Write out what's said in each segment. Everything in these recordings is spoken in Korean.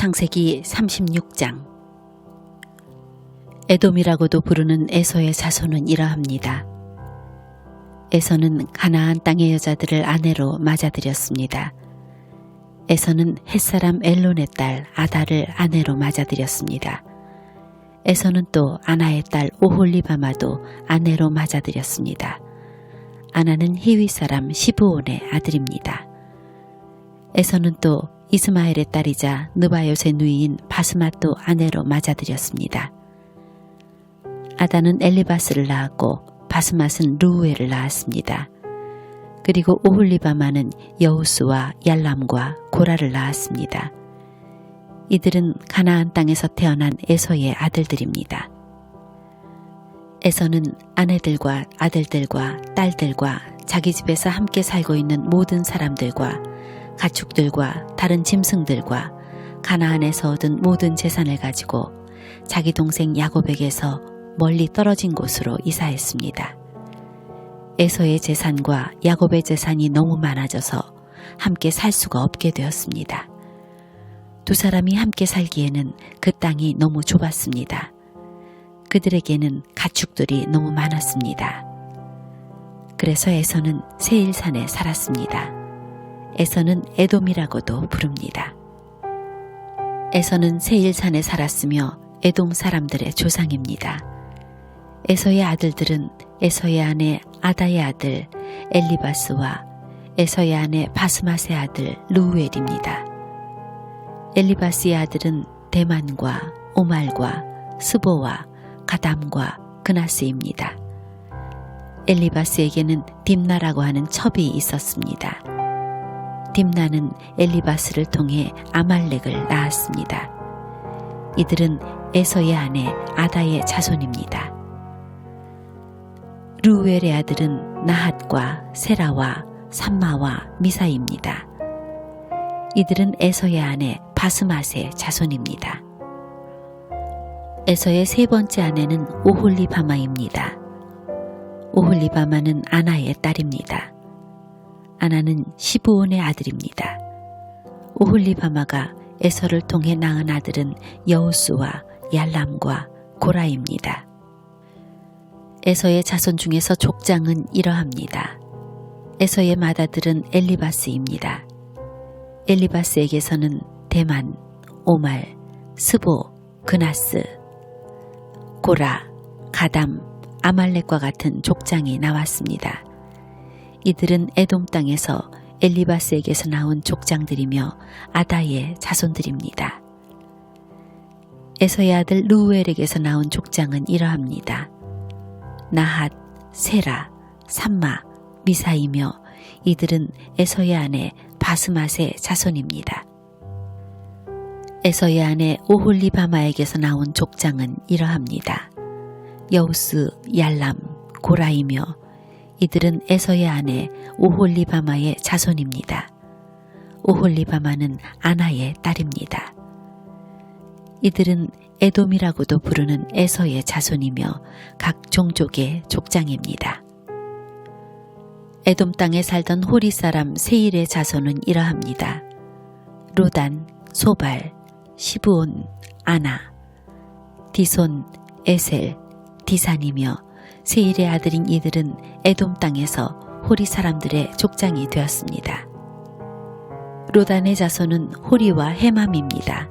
창세기 36장 에돔이라고도 부르는 에서의 자손은 이러합니다. 에서는 가나안 땅의 여자들을 아내로 맞아들였습니다. 에서는 햇사람 엘론의 딸 아다를 아내로 맞아들였습니다. 에서는 또 아나의 딸 오홀리바마도 아내로 맞아들였습니다. 아나는 히위 사람 시브온의 아들입니다. 에서는 또 이스마엘의 딸이자 느바요의 누이인 바스맛도 아내로 맞아들였습니다. 아다는 엘리바스를 낳았고 바스맛은 루우엘을 낳았습니다. 그리고 오홀리바마는 여우스와 얄람과 고라를 낳았습니다. 이들은 가나안 땅에서 태어난 에서의 아들들입니다. 에서는 아내들과 아들들과 딸들과 자기 집에서 함께 살고 있는 모든 사람들과 가축들과 다른 짐승들과 가나안에서 얻은 모든 재산을 가지고 자기 동생 야곱에게서 멀리 떨어진 곳으로 이사했습니다. 에서의 재산과 야곱의 재산이 너무 많아져서 함께 살 수가 없게 되었습니다. 두 사람이 함께 살기에는 그 땅이 너무 좁았습니다. 그들에게는 가축들이 너무 많았습니다. 그래서 에서는 세일산에 살았습니다. 에서는 에돔이라고도 부릅니다. 에서는 세일산에 살았으며 에돔 사람들의 조상입니다. 에서의 아들들은 에서의 아내 아다의 아들 엘리바스와 에서의 아내 바스맛의 아들 루우엘입니다. 엘리바스의 아들은 대만과 오말과 스보와 가담과 그나스입니다. 엘리바스에게는 딥나라고 하는 첩이 있었습니다. 딥나는 엘리바스를 통해 아말렉을 낳았습니다. 이들은 에서의 아내 아다의 자손입니다. 루웰의 아들은 나핫과 세라와 삼마와 미사입니다. 이들은 에서의 아내 바스맛의 자손입니다. 에서의 세 번째 아내는 오홀리바마입니다. 오홀리바마는 아나의 딸입니다. 아나는 시부온의 아들입니다. 오홀리바마가 에서를 통해 낳은 아들은 여우스와 얄람과 고라입니다. 에서의 자손 중에서 족장은 이러합니다. 에서의 맏아들은 엘리바스입니다. 엘리바스에게서는 대만, 오말, 스보, 그나스, 고라, 가담, 아말렉과 같은 족장이 나왔습니다. 이들은 에돔 땅에서 엘리바스에게서 나온 족장들이며 아다의 자손들입니다. 에서의 아들 루우엘에게서 나온 족장은 이러합니다. 나핫, 세라, 삼마, 미사이며 이들은 에서의 아내 바스맛의 자손입니다. 에서의 아내 오홀리바마에게서 나온 족장은 이러합니다. 여우스, 얄람, 고라이며 이들은 에서의 아내 오홀리바마의 자손입니다. 오홀리바마는 아나의 딸입니다. 이들은 에돔이라고도 부르는 에서의 자손이며 각 종족의 족장입니다. 에돔 땅에 살던 호리 사람 세일의 자손은 이러합니다. 로단, 소발, 시브온, 아나, 디손, 에셀, 디산이며 세일의 아들인 이들은 에돔 땅에서 호리 사람들의 족장이 되었습니다. 로단의 자손은 호리와 헤맘입니다.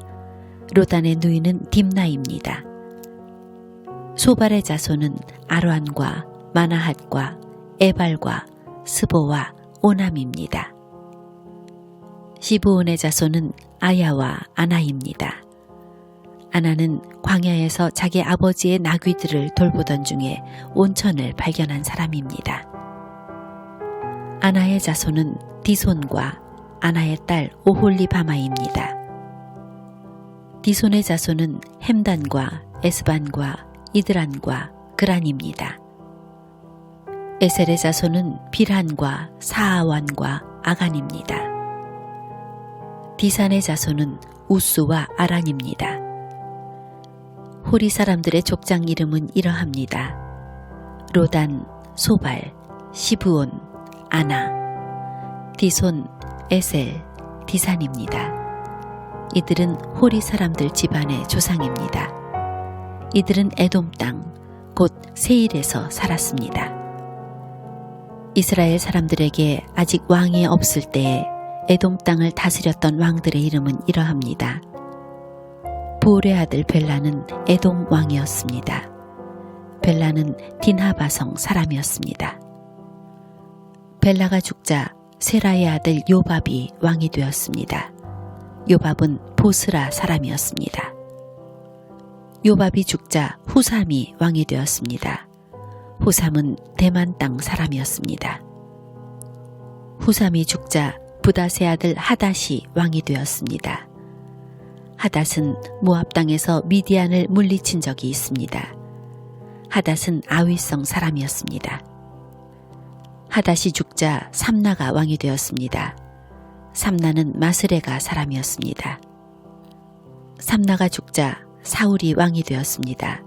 로단의 누이는 딥나입니다. 소발의 자손은 아로안과 마나핫과 에발과 스보와 오남입니다. 시브온의 자손은 아야와 아나입니다. 아나는 광야에서 자기 아버지의 나귀들을 돌보던 중에 온천을 발견한 사람입니다. 아나의 자손은 디손과 아나의 딸 오홀리바마입니다. 디손의 자손은 햄단과 에스반과 이드란과 그란입니다. 에셀의 자손은 빌한과 사아완과 아간입니다. 디산의 자손은 우스와 아란입니다. 호리 사람들의 족장 이름은 이러합니다. 로단, 소발, 시브온, 아나, 디손, 에셀, 디산입니다. 이들은 호리 사람들 집안의 조상입니다. 이들은 에돔 땅, 곧 세일에서 살았습니다. 이스라엘 사람들에게 아직 왕이 없을 때에 에돔 땅을 다스렸던 왕들의 이름은 이러합니다. 보울의 아들 벨라는 에돔 왕이었습니다. 벨라는 딘하바성 사람이었습니다. 벨라가 죽자 세라의 아들 요밥이 왕이 되었습니다. 요밥은 보스라 사람이었습니다. 요밥이 죽자 후삼이 왕이 되었습니다. 후삼은 대만 땅 사람이었습니다. 후삼이 죽자 부다세 아들 하닷이 왕이 되었습니다. 하닷은 모압 땅에서 미디안을 물리친 적이 있습니다. 하닷은 아위성 사람이었습니다. 하닷이 죽자 삼나가 왕이 되었습니다. 삼나는 마스레가 사람이었습니다. 삼나가 죽자 사울이 왕이 되었습니다.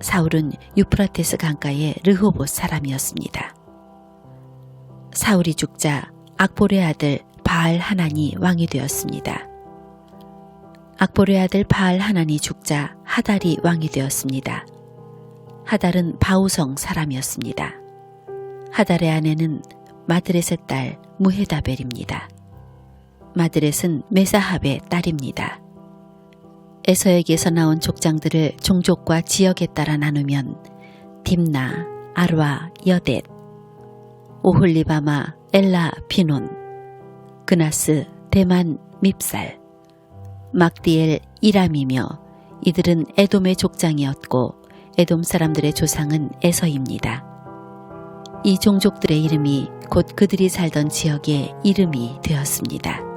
사울은 유프라테스 강가의 르호봇 사람이었습니다. 사울이 죽자 악보의 아들 바알 하나니 왕이 되었습니다. 악보의 아들 바알 하나니 죽자 하달이 왕이 되었습니다. 하달은 바우성 사람이었습니다. 하달의 아내는 마드렛의 딸 무헤다벨입니다. 마드렛은 메사합의 딸입니다. 에서에게서 나온 족장들을 종족과 지역에 따라 나누면 딥나, 아르와, 여댓, 오홀리바마, 엘라, 피논, 그나스, 대만, 밉살, 막디엘, 이람이며 이들은 에돔의 족장이었고 에돔 사람들의 조상은 에서입니다. 이 종족들의 이름이 곧 그들이 살던 지역의 이름이 되었습니다.